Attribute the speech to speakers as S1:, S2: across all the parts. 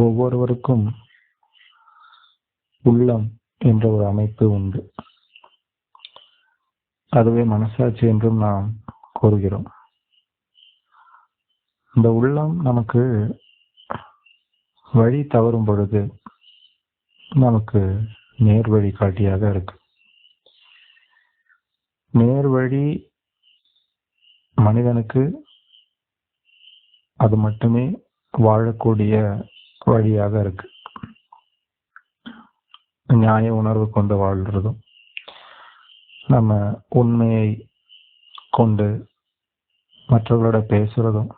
S1: ஒவ்வொருவருக்கும் உள்ளம் என்ற ஒரு அமைப்பு உண்டு. அதுவே மனசாட்சி என்றும் நாம் கூறுகிறோம். இந்த உள்ளம் நமக்கு வழி தவறும் பொழுது நமக்கு நேர் வழிகாட்டியாக இருக்கு. நேர் வழி மனிதனுக்கு அது மட்டுமே வாழக்கூடிய வழியாக இருக்கு. நியாய உணர்வு கொண்டு வாழ்றதும் நம்ம உண்மையை கொண்டு மற்றவர்களோட பேசுறதும்.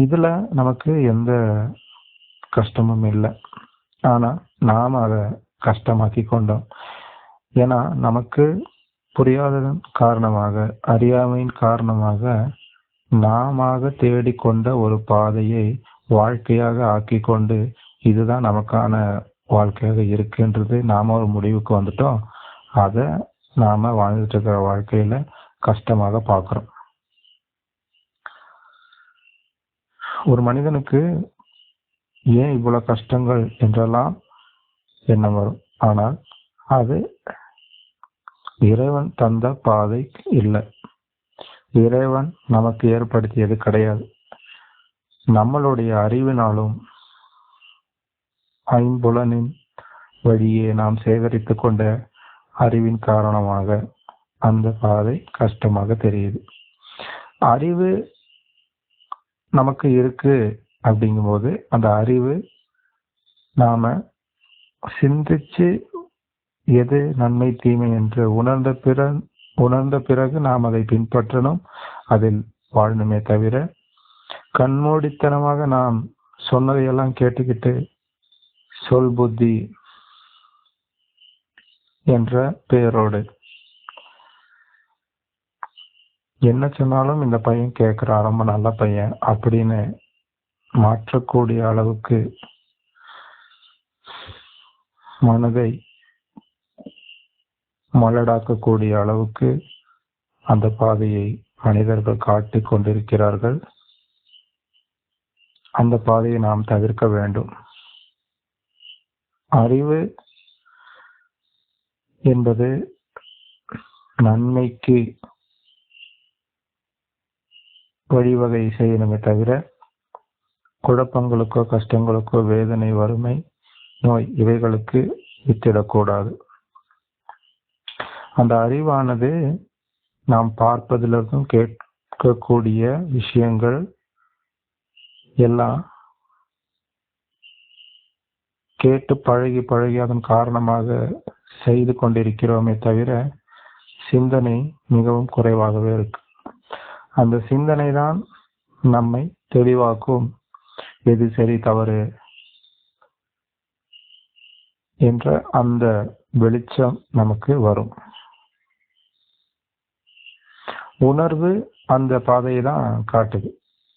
S1: இதுல நமக்கு எந்த கஷ்டமும் இல்லை. ஆனா நாம் அதை கஷ்டமாக்கி கொண்டோம். ஏன்னா நமக்கு புரியாததன் காரணமாக அறியாமையின் காரணமாக நாமாக தேடிக்கொண்ட ஒரு பாதையை வாழ்க்கையாக ஆக்கி கொண்டு இதுதான் நமக்கான வாழ்க்கையாக இருக்குன்றது நாம ஒரு முடிவுக்கு வந்துட்டோம். அதை நாம வாழ்ந்துட்டு இருக்கிற வாழ்க்கையில கஷ்டமாக பார்க்கிறோம். ஒரு மனிதனுக்கு ஏன் இவ்வளவு கஷ்டங்கள் என்றெல்லாம் எண்ணம் வரும்? ஆனால் அது இறைவன் தந்த பாதை இல்லை. இறைவன் நமக்கு ஏற்படுத்தியது கிடையாது. நம்மளுடைய அறிவினாலும் ஐம்புலனின் வழியே நாம் சேகரித்து கொண்ட அறிவின் காரணமாக அந்த பாதை கஷ்டமாக தெரியுது. அறிவு நமக்கு இருக்கு அப்படிங்கும்போது அந்த அறிவு நாம சிந்திச்சு எது நன்மை தீமை என்று உணர்ந்த பிற உணர்ந்த பிறகு நாம் அதை பின்பற்றணும். அதில் வாழணுமே தவிர கண்மூடித்தனமாக நாம் சொன்னதையெல்லாம் கேட்டுக்கிட்டு சொல் புத்தி என்ற பெயரோடு என்ன சொன்னாலும் இந்த பையன் கேட்கிறான் ரொம்ப நல்ல பையன் அப்படின்னு மாற்றக்கூடிய அளவுக்கு மனதை மலடாக்கக்கூடிய அளவுக்கு அந்த பாதையை மனிதர்கள் காட்டிக் கொண்டிருக்கிறார்கள். அந்த பாதையை நாம் தவிர்க்க வேண்டும். அறிவு என்பது நன்மைக்கு வழிவகை செய்யணுமே தவிர குழப்பங்களுக்கோ கஷ்டங்களுக்கோ வேதனை வறுமை நோய் இவைகளுக்கு வித்திடக்கூடாது. அந்த அறிவானது நாம் பார்ப்பதிலிருந்தும் கேட்கக்கூடிய விஷயங்கள் எல்லாம் கேட்டு பழகி பழகி அதன் காரணமாக செய்து கொண்டிருக்கிறோமே தவிர சிந்தனை மிகவும் குறைவாகவே இருக்கு. அந்த சிந்தனை தான் நம்மை தெளிவாக்கும். எது சரி தவறு என்ற அந்த வெளிச்சம் நமக்கு வரும். உணர்வு அந்த பாதையை தான் காட்டுது.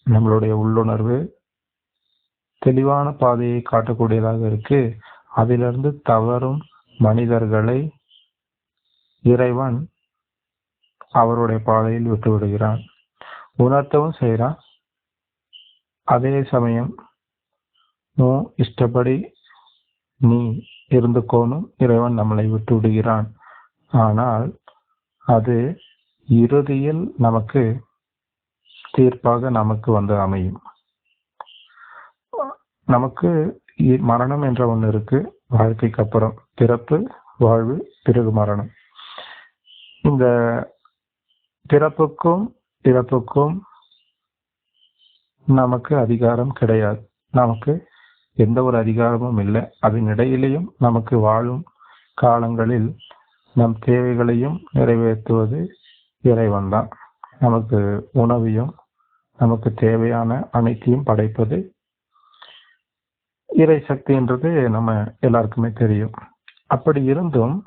S1: நம்மளுடைய உள்ளுணர்வு தெளிவான பாதையை காட்டக்கூடியதாக இருக்கு. அதிலிருந்து தவறும் மனிதர்களை இறைவன் அவருடைய பாதையில் விட்டு விடுகிறான். உணர்த்தவும் செய்கிறான் அதே சமயம் நோ இஷ்டப்படி நீ இருந்துக்கோனும் இறைவன் நம்மளை விட்டு விடுகிறான். ஆனால் அது இறுதியில் நமக்கு தீர்ப்பாக நமக்கு வந்து அமையும். நமக்கு மரணம் என்ற ஒன்று இருக்கு. வாழ்க்கைக்கு அப்புறம் பிறப்பு வாழ்வு பிறகு மரணம். இந்த பிறப்புக்கும் இறப்புக்கும் நமக்கு அதிகாரம் கிடையாது. நமக்கு எந்த ஒரு அதிகாரமும் இல்லை. அதன் இடையிலையும் நமக்கு வாழும் காலங்களில் நம் தேவைகளையும் நிறைவேற்றுவது இறைவன் தான். நமக்கு உணவையும் நமக்கு தேவையான அனைத்தையும் படைப்பது இறை சக்தின்றது நம்ம எல்லாருக்குமே தெரியும். அப்படி இருந்தும்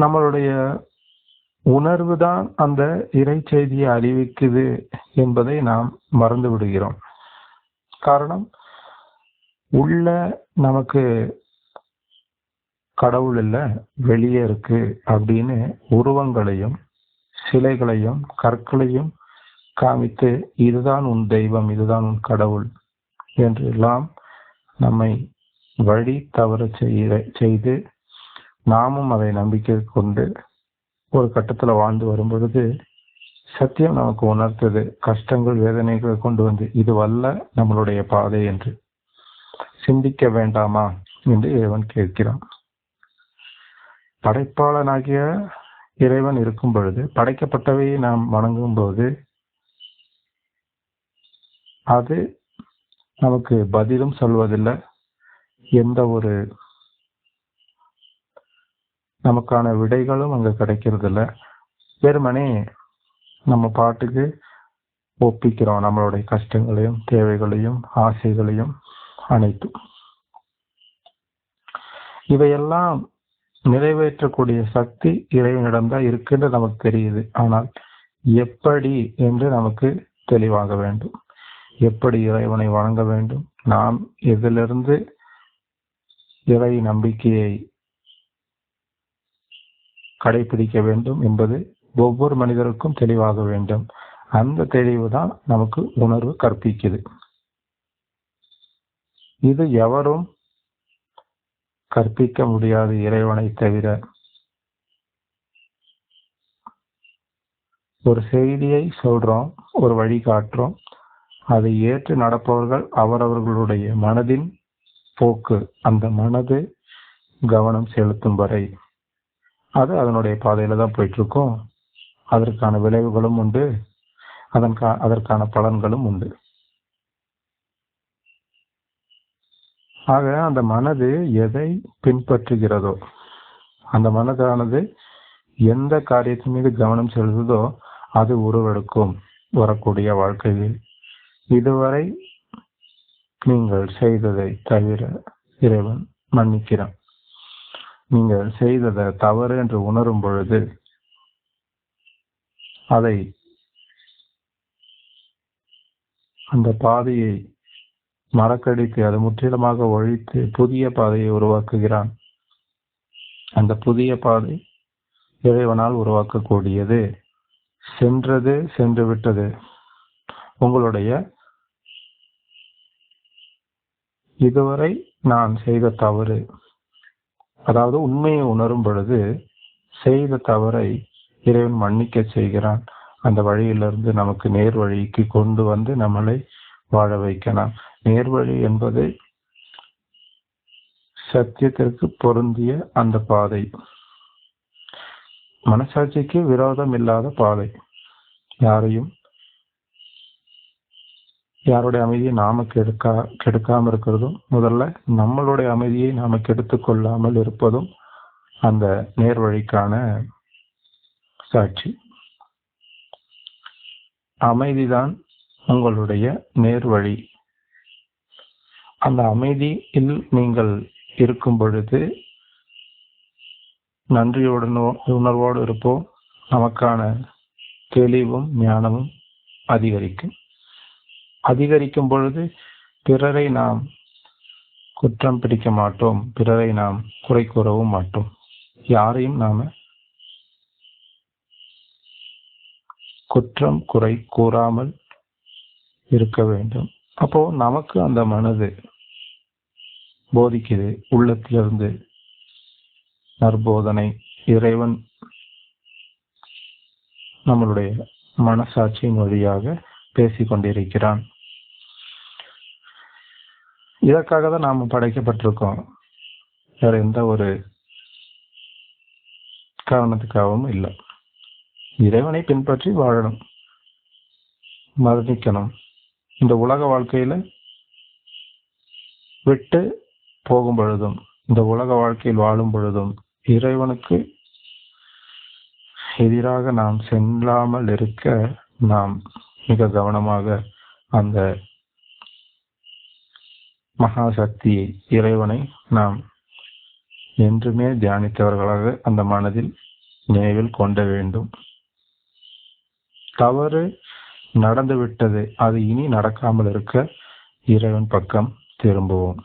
S1: நம்மளுடைய உணர்வு தான் அந்த இறை செய்தியை அறிவிக்குது என்பதை நாம் மறந்து விடுகிறோம். காரணம் உள்ள நமக்கு கடவுள் இல்லை வெளியே இருக்கு அப்படின்னு உருவங்களையும் சிலைகளையும் கற்களையும் காமித்து இதுதான் உன் தெய்வம் இதுதான் உன் கடவுள் என்று எல்லாம் நம்மை வழி தவற செய்து நாமும் அதை நம்பிக்கை கொண்டு ஒரு கட்டத்தில் வாழ்ந்து வரும்பொழுது சத்தியம் நமக்கு உணர்த்தது கஷ்டங்கள் வேதனைகளை கொண்டு வந்து இது வல்ல நம்மளுடைய பாதை என்று. சிந்திக்க வேண்டாமா? என்று இறைவன் கேட்கிறான். படைப்பாளனாகிய இறைவன் இருக்கும் பொழுது படைக்கப்பட்டவையை நாம் வணங்கும் போது அது நமக்கு பதிலும் சொல்வதில்லை. எந்த ஒரு நமக்கான விடைகளும் அங்க கிடைக்கிறது இல்லை வெறுமனே நம்ம பாட்டுக்கு ஒப்பிக்கிறோம். நம்மளுடைய கஷ்டங்களையும் தேவைகளையும் ஆசைகளையும் அனைத்தும். இவையெல்லாம் நிறைவேற்றக்கூடிய சக்தி இறைவனிடம்தான் இருக்குன்னு நமக்கு தெரியுது. ஆனால் எப்படி என்று நமக்கு தெளிவாக வேண்டும். எப்படி இறைவனை வணங்க வேண்டும்? நாம் எதிலிருந்து இறை நம்பிக்கையை கடைபிடிக்க வேண்டும் என்பது ஒவ்வொரு மனிதருக்கும் தெளிவாக வேண்டும். அந்த தெளிவு தான் நமக்கு உணர்வு கற்பிக்குது. இது எவரும் கற்பிக்க முடியாது இறைவனை தவிர. ஒரு செய்தியை சொல்றோம் ஒரு வழி காட்டுறோம் அதை ஏற்று நடப்பவர்கள் அவரவர்களுடைய மனதின் போக்கு அந்த மனது கவனம் செலுத்தும் வரை. அது அதனுடைய பாதையில தான் போயிட்டு இருக்கும் அதற்கான விளைவுகளும் உண்டு. அதன் அதற்கான பலன்களும் உண்டு. ஆக அந்த மனது எதை பின்பற்றுகிறதோ அந்த மனதானது எந்த காரியத்தின் மீது கவனம் செலுத்துதோ அது உருவெடுக்கும் வரக்கூடிய வாழ்க்கையில். இதுவரை நீங்கள் செய்ததை தவிர இறைவன் மன்னிக்கிறான். நீங்கள் செய்ததை தவறு என்று உணரும் பொழுது அதை அந்த பாதையை மறக்கடித்து அது முற்றிலுமாக ஒழித்து புதிய பாதையை உருவாக்குகிறான். அந்த புதிய பாதை இறைவனால் உருவாக்கக்கூடியது. சென்றது சென்று விட்டது. உங்களுடைய இதுவரை நான் செய்த தவறு. அதாவது உண்மையை உணரும் பொழுது செய்த தவறை இறைவன் மன்னிக்க செய்கிறான். அந்த வழியிலிருந்து நமக்கு நேர் வழிக்கு கொண்டு வந்து நம்மளை வாழ வைக்கலாம். நேர்வழி என்பது சத்தியத்திற்கு பொருந்திய அந்த பாதை. மனசாட்சிக்கு விரோதம் இல்லாத பாதை. யாரையும் யாருடைய அமைதியை நாம கெடுக்கா கெடுக்காமல் இருக்கிறதும் முதல்ல நம்மளுடைய அமைதியை நாம கெடுத்து கொள்ளாமல் இருப்பதும் அந்த நேர்வழிக்கான சாட்சி. அமைதிதான் உங்களுடைய நேர்வழி. அந்த அமைதியில் நீங்கள் இருக்கும் பொழுது நன்றியுடன் உணர்வோடு இருப்போம். நமக்கான தெளிவும் ஞானமும் அதிகரிக்கும். அதிகரிக்கும் பொழுது பிறரை நாம் குற்றம் பிடிக்க மாட்டோம். பிறரை நாம் குறை கூறவும் மாட்டோம். யாரையும் நாம குற்றம் குறை கூறாமல் இருக்க வேண்டும். அப்போ நமக்கு அந்த மனது போதிக்குது. உள்ளத்திலிருந்து நற்போதனை இறைவன் நம்மளுடைய மனசாட்சியின் வழியாக பேசிக் கொண்டிருக்கிறான். இதற்காக தான் நாம் படைக்கப்பட்டிருக்கோம். வேற எந்த ஒரு காரணத்துக்காகவும் இல்லை. இறைவனை பின்பற்றி வாழணும். மரணிக்கணும். இந்த உலக வாழ்க்கையில விட்டு போகும் பொழுதும் இந்த உலக வாழ்க்கையில் வாழும் பொழுதும் இறைவனுக்கு எதிராக நாம் செல்லாமல் இருக்க நாம் மிக கவனமாக அந்த மகாசக்தி இறைவனை நாம் என்றுமே தியானித்தவர்களாக அந்த மனதில் நினைவில் கொண்ட வேண்டும். தவறு நடந்து விட்டது அது இனி நடக்காமல் இருக்க இறைவன் பக்கம் திரும்புவோம்.